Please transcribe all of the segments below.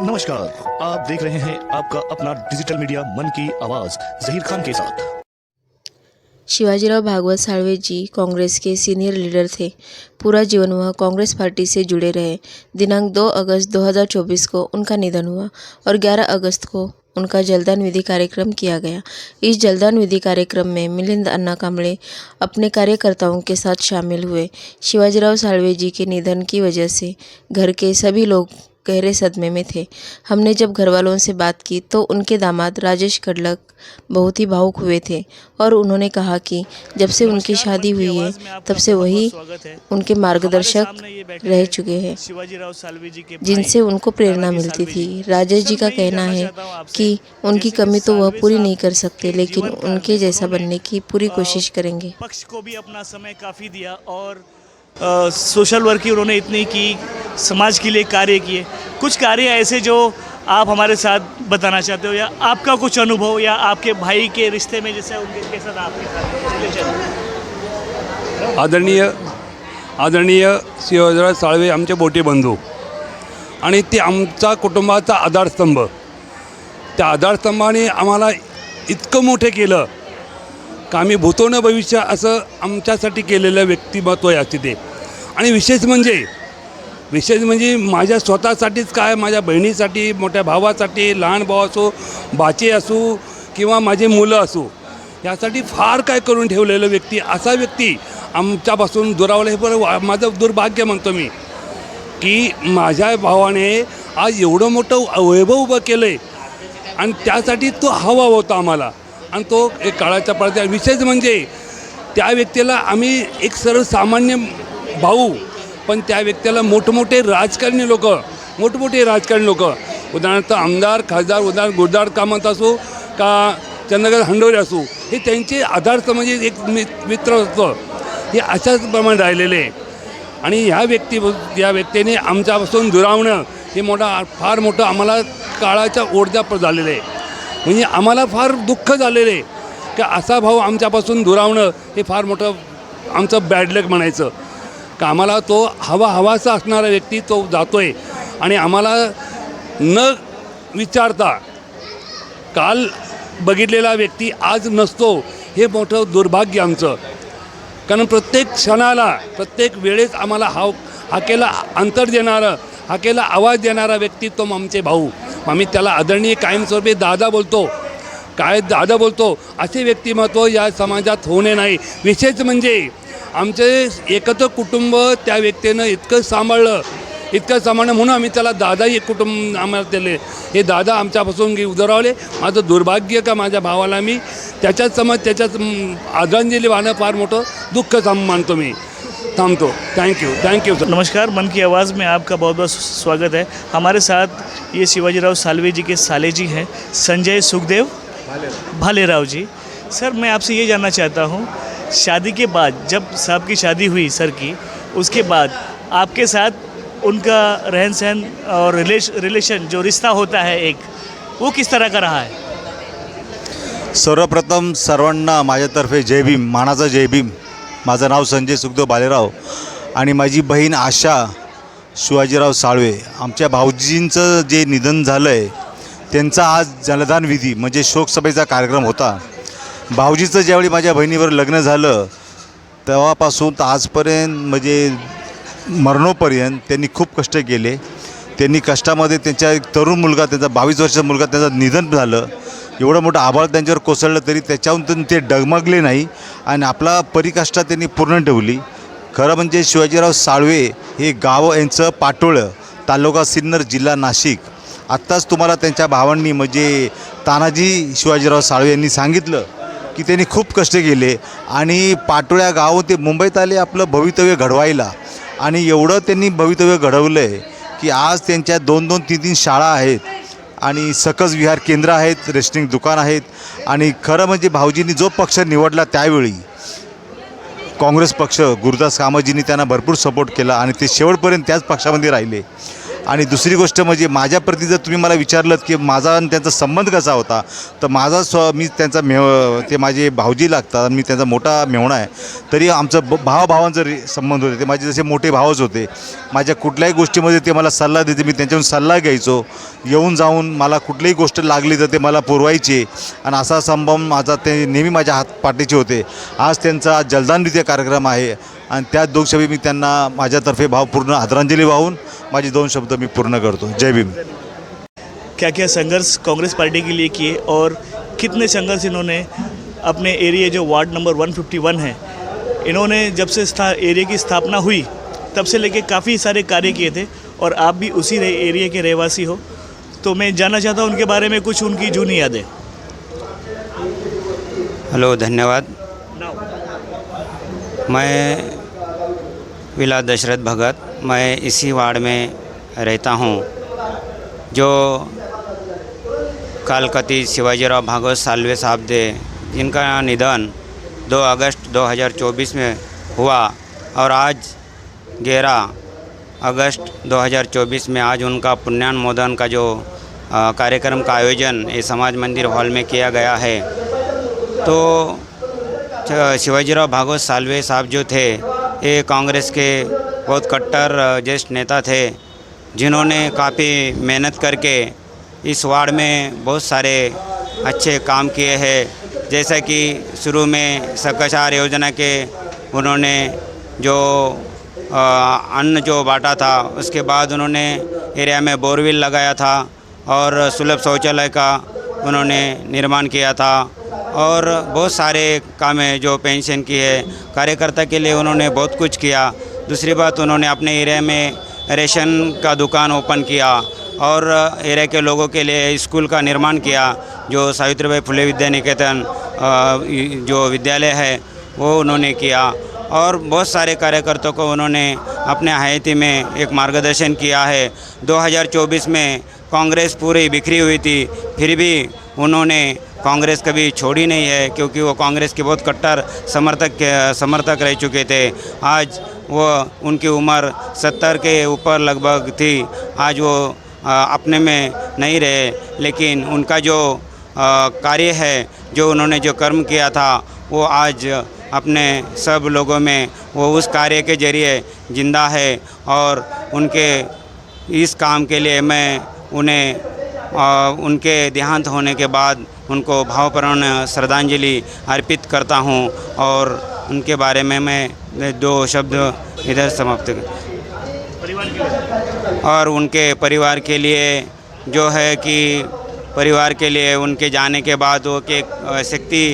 नमस्कार, आप देख रहे हैं आपका अपना डिजिटल मीडिया मन की आवाज़, जहीर खान के साथ। शिवाजीराव भागवत साळवे जी कांग्रेस के सीनियर लीडर थे। पूरा जीवन वह कांग्रेस पार्टी से जुड़े रहे। दिनांक 2 अगस्त 2024 को उनका निधन हुआ और 11 अगस्त को उनका जलदान विधि कार्यक्रम किया गया। इस जलदान विधि कार्यक्रम में मिलिंद अन्ना कांबळे अपने कार्यकर्ताओं के साथ शामिल हुए। शिवाजीराव साळवे जी के निधन की वजह से घर के सभी लोग गहरे सदमे में थे। हमने जब घर वालों से बात की तो उनके दामाद राजेश कड़लक बहुत ही भावुक हुए थे और उन्होंने कहा कि जब से उनकी शादी हुई है तब से वही उनके मार्गदर्शक रह चुके हैं जिनसे उनको प्रेरणा मिलती थी। राजेश जी का कहना है कि उनकी कमी तो वह पूरी नहीं कर सकते लेकिन उनके जैसा बनने की पूरी कोशिश करेंगे। पक्ष को भी अपना समय काफ़ी दिया और सोशल वर्क की उन्होंने इतनी की समाज के लिए कार्य किए। कुछ कार्य ऐसे जो आप हमारे साथ बताना चाहते हो या आपका कुछ अनुभव या आपके भाई के रिश्ते में जैसे उनके के साथ आपके साथ आदरणीय आदरणीय शिवाजीराव साळवे आमचे बोटे बंधू आणि ते आमचा कुटुंबाचा आधारस्तंभ. त्या आधारस्तंभाने आम्हाला इतकं मोठं केलं का आम्ही भूतो न भविष्य असं आमच्यासाठी केलेलं व्यक्तिमत्व आहे तिथे आणि विशेष म्हणजे विशेष म्हणजे माझ्या स्वतःसाठीच काय माझ्या बहिणीसाठी मोठ्या भावासाठी लहान भाऊ असो बाचे असो किंवा माझे मुलं असो यासाठी फार काय करून ठेवलेलं व्यक्ती असा व्यक्ती आमच्यापासून दुरावला हे बरं माझं दुर्भाग्य म्हणतो मी की माझ्या भावाने आज एवढं मोठं वैभव उभं केलं आहे आणि त्यासाठी तो हवा होता आम्हाला. आणि तो एक काळाच्या पडद्या विशेष म्हणजे त्या व्यक्तीला आम्ही एक सर्वसामान्य भाऊ पण त्या व्यक्तीला मोठमोठे राजकारणी लोक मोठमोठे राजकारणी लोक. उदाहरणार्थ आमदार खासदार उदाहरण गुरदार कामत असो का चंद्रकांत हंडोरे असो हे त्यांचे आधारस्तंभ म्हणजे एक मि मित्र असतं हे अशाच प्रमाणे राहिलेले. आहे आणि ह्या व्यक्ती या व्यक्तीने आमच्यापासून दुरावणं हे मोठा फार मोठं आम्हाला काळाच्या ओढ्या झालेलं. आहे म्हणजे आम्हाला फार दुःख झालेलं आहे की असा भाऊ आमच्यापासून दुरावणं हे फार मोठं आमचं बॅड लक म्हणायचं. का आम्हाला तो हवा हवासा असणारा व्यक्ती तो जातो आहे आणि आम्हाला न विचारता काल बघितलेला व्यक्ती आज नसतो हे मोठं दुर्भाग्य आमचं. कारण प्रत्येक क्षणाला प्रत्येक वेळेस आम्हाला हाव हाकेला अंतर देणारं हाकेला आवाज देणारा व्यक्ती तो आमचे भाऊ. आम्ही त्याला आदरणीय कायमस्वरूपी दादा बोलतो. काय दादा बोलतो? असे व्यक्तिमत्व या समाजात होणे नाही. विशेष म्हणजे आमचे एकत्र कुटुंब त्या व्यक्तीनं इतकं सांभाळलं इतकं सांभाळणं म्हणून आम्ही त्याला दादा एक कुटुंब आम्हाला दिले. हे दादा आमच्यापासून उदरावले. माझं दुर्भाग्य का माझ्या भावाला मी? त्याच्याच समज त्याच्याच आदरांजली वाहणं फार मोठं दुःख थांब मानतो मी. थांबतो. थँक्यू थँक्यू नमस्कार मन की आवाज़ में आपका बहुत बहुत स्वागत है। हमारे साथ ये शिवाजीराव सालवे जी के साले जी हैं संजय सुखदेव भालेराव जी। सर मैं आपसे ये जानना चाहता हूँ शादी के बाद जब साहब की शादी हुई सर की उसके बाद आपके साथ उनका रहन सहन और रिलेश रिलेशन जो रिश्ता होता है एक वो किस तरह का रहा है? सर्वप्रथम सर्वांना माझ्यातर्फे जय भीम मानाचा जय भीम. माझं नाव संजय सुखदेव बालेराव आणि माझी बहीण आशा शिवाजीराव साळवे. आमच्या भाऊजींचं जे निधन झालं आहे त्यांचा आज जलदान विधी म्हणजे शोकसभेचा कार्यक्रम होता. भाऊजीचं ज्यावेळी माझ्या बहिणीवर लग्न झालं तेव्हापासून तर आजपर्यंत म्हणजे मरणोपर्यंत त्यांनी खूप कष्ट केले. त्यांनी कष्टामध्ये त्यांच्या एक तरुण मुलगा त्यांचा बावीस वर्षाचा मुलगा त्यांचं निधन झालं. एवढं मोठं आभाळ त्यांच्यावर कोसळलं तरी त्याच्याहून तर ते डगमगले नाही आणि आपला परिकाष्ठा त्यांनी पूर्ण ठेवली. खरं म्हणजे शिवाजीराव साळवे हे गाव यांचं पाटोळं तालुका सिन्नर जिल्हा नाशिक. आत्ताच तुम्हाला त्यांच्या भावांनी म्हणजे तानाजी शिवाजीराव साळवे यांनी सांगितलं. की त्यांनी खूप कष्ट केले आणि पाटोळ्या गाव ते मुंबईत आले आपलं भवितव्य घडवायला. आणि एवढं त्यांनी भवितव्य घडवलं आहे की आज त्यांच्या दोन दोन तीन तीन शाळा आहेत आणि सकस विहार केंद्र आहेत रेस्टिंग दुकान आहेत. आणि खरं म्हणजे भाऊजींनी जो पक्ष निवडला त्यावेळी काँग्रेस पक्ष गुरुदास कामाजींनी त्यांना भरपूर सपोर्ट केला आणि ते शेवटपर्यंत त्याच पक्षामध्ये राहिले. आणि दुसरी गोष्ट म्हणजे माझ्याप्रती जर तुम्ही मला विचारलं की माझा आणि त्यांचा संबंध कसा होता तर माझा स्व मी त्यांचा मेव ते माझे भाऊजी लागतात मी त्यांचा मोठा मेवणा आहे. तरी आमचं ब भावाभावांचं रि संबंध होते. ते माझे जसे मोठे भावच होते. माझ्या कुठल्याही गोष्टीमध्ये ते मला सल्ला देते मी त्यांच्याहून सल्ला घ्यायचो. येऊन जाऊन मला कुठलीही गोष्ट लागली तर ते मला पुरवायचे. आणि असा संभव माझा ते नेहमी माझ्या हात पाठीचे होते. आज त्यांचा जलदानरित्या कार्यक्रम आहे. आणि त्या दोन शब्द मी त्यांना माझ्यातर्फे भावपूर्ण आदरांजली वाहून माझे दोन शब्द मी पूर्ण करतो. जय भीम. क्या क्या संघर्ष कांग्रेस पार्टी के लिए किए और कितने संघर्ष इन्होंने अपने एरिया जो वार्ड नंबर 151 है इन्होंने जब से एरिया की स्थापना हुई तब से लेके काफ़ी सारे कार्य किए थे और आप भी उसी रहे एरिया के रहवासी हो। तो मैं जानना चाहता हूँ उनके बारे में कुछ उनकी जूनी यादें। हेलो धन्यवाद। मैं विला दशरथ भगत, मैं इसी वार्ड में रहता हूँ, जो कालकती शिवाजीराव भागवत सालवे साहब दे, जिनका निधन 2 अगस्त 2024 में हुआ और आज 11 अगस्त 2024 में आज उनका पुण्यानुमोदन का जो कार्यक्रम का आयोजन ये समाज मंदिर हॉल में किया गया है। तो शिवाजीराव भागवत सालवे साहब जो थे ये कांग्रेस के बहुत कट्टर, ज्येष्ठ नेता थे, जिन्होंने काफ़ी मेहनत करके इस वार्ड में बहुत सारे अच्छे काम किए हैं। जैसा कि शुरू में सकचार योजना के उन्होंने जो अन्न जो बांटा था, उसके बाद उन्होंने एरिया में बोरवेल लगाया था और सुलभ शौचालय का उन्होंने निर्माण किया था। और बहुत सारे काम है जो पेंशन की है, कार्यकर्ता के लिए उन्होंने बहुत कुछ किया। दूसरी बात, उन्होंने अपने एरिया में रेशन का दुकान ओपन किया और एरिया के लोगों के लिए स्कूल का निर्माण किया, जो सावित्रीबाई फुले विद्या निकेतन जो विद्यालय है, वो उन्होंने किया। और बहुत सारे कार्यकर्ताओं को उन्होंने अपने हयाती में एक मार्गदर्शन किया है। 2024 में कांग्रेस पूरी बिखरी हुई थी, फिर भी उन्होंने कांग्रेस कभी छोड़ी नहीं है, क्योंकि वो कांग्रेस के बहुत कट्टर समर्थक समर्थक रह चुके थे। आज वो उनकी उम्र सत्तर के ऊपर लगभग थी। आज वो अपने में नहीं रहे, लेकिन उनका जो कार्य है, जो उन्होंने जो कर्म किया था, वो आज अपने सब लोगों में वो उस कार्य के ज़रिए ज़िंदा है। और उनके इस काम के लिए मैं उन्हें उनके देहांत होने के बाद उनको भावपूर्ण श्रद्धांजलि अर्पित करता हूँ और उनके बारे में मैं दो शब्द इधर समाप्त और उनके परिवार के लिए जो है कि परिवार के लिए उनके जाने के बाद वो कि शक्ति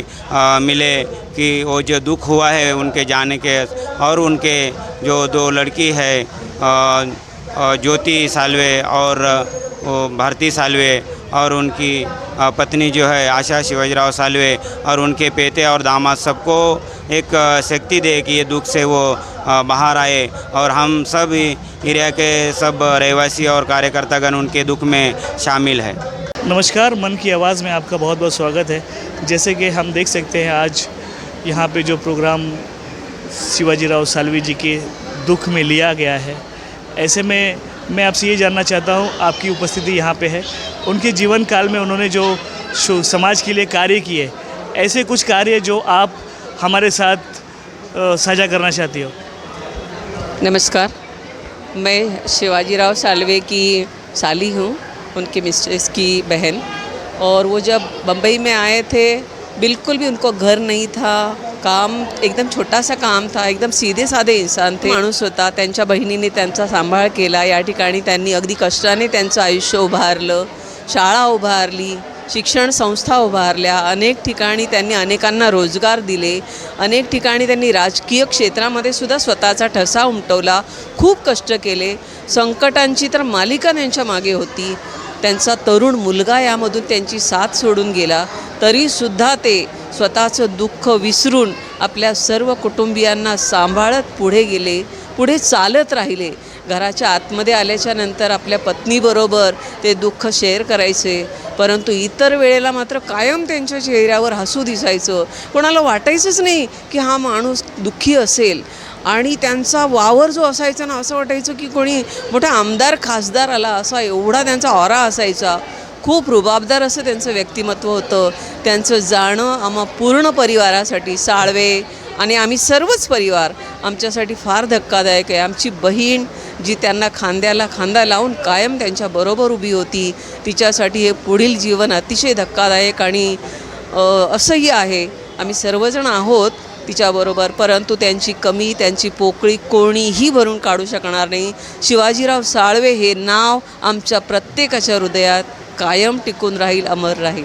मिले कि वो जो दुख हुआ है उनके जाने के और उनके जो दो लड़की है ज्योति सालवे और वो भारती सालवे और उनकी पत्नी जो है आशा शिवाजीराव सालवे और उनके पेते और दामाद सबको एक शक्ति दे कि ये दुख से वो बाहर आए और हम सब एरिया के सब रहवासी और कार्यकर्तागण उनके दुख में शामिल है। नमस्कार, मन की आवाज़ में आपका बहुत बहुत स्वागत है। जैसे कि हम देख सकते हैं आज यहाँ पे जो प्रोग्राम शिवाजीराव सालवी जी के दुख में लिया गया है, ऐसे में मैं आपसे ये जानना चाहता हूँ, आपकी उपस्थिति यहाँ पे है। उनके जीवन काल में उन्होंने जो समाज के लिए कार्य किए, ऐसे कुछ कार्य जो आप हमारे साथ साझा करना चाहती हो? नमस्कार। मैं शिवाजीराव सालवे की साली हूँ, उनके मिस्ट्रेस की बहन। और वो जब बम्बई में आए थे, बिल्कुल भी उनको घर नहीं था काम एकदम छोटासा काम था एकदम सीधे साधे इन्सान थे. माणूस होता त्यांच्या बहिणीने त्यांचा सांभाळ केला. या ठिकाणी त्यांनी अगदी कष्टाने त्यांचं आयुष्य उभारलं. शाळा उभारली शिक्षण संस्था उभारल्या. अनेक ठिकाणी त्यांनी अनेकांना रोजगार दिले. अनेक ठिकाणी त्यांनी राजकीय क्षेत्रामध्ये सुद्धा स्वतःचा ठसा उमटवला. खूप कष्ट केले. संकटांची तर मालिका त्यांच्या मागे होती. त्यांचा तरुण मुलगा यामधून त्यांची साथ सोडून गेला. तरीसुद्धा ते स्वतःचं दुःख विसरून आपल्या सर्व कुटुंबियांना सांभाळत पुढे गेले पुढे चालत राहिले. घराच्या आतमध्ये आल्याच्यानंतर आपल्या पत्नीबरोबर ते दुःख शेअर करायचे. परंतु इतर वेळेला मात्र कायम त्यांच्या चेहऱ्यावर हसू दिसायचं. कोणाला वाटायचंच नाही की हा माणूस दुःखी असेल. आणि त्यांचा वावर जो असायचा ना असं वाटायचं की कोणी मोठा आमदार खासदार आला असा एवढा त्यांचा ऑरा असायचा. खूप रुबाबदार असं त्यांचं व्यक्तिमत्व होतं. त्यांचं जाणं आम्हा पूर्ण परिवारासाठी साळवे आणि आम्ही सर्वच परिवार आमच्यासाठी फार धक्कादायक आहे. आमची बहीण जी त्यांना खांद्याला खांदा लावून कायम त्यांच्याबरोबर उभी होती तिच्यासाठी हे पुढील जीवन अतिशय धक्कादायक आणि असंही आहे. आम्ही सर्वजण आहोत. तिच्याबरोबर परंतु त्यांची कमी त्यांची पोकळी कोणीही भरून काढू शकणार नाही. शिवाजीराव साळवे हे नाव आमच्या प्रत्येकाच्या हृदयात कायम टिकून राहील अमर राहील.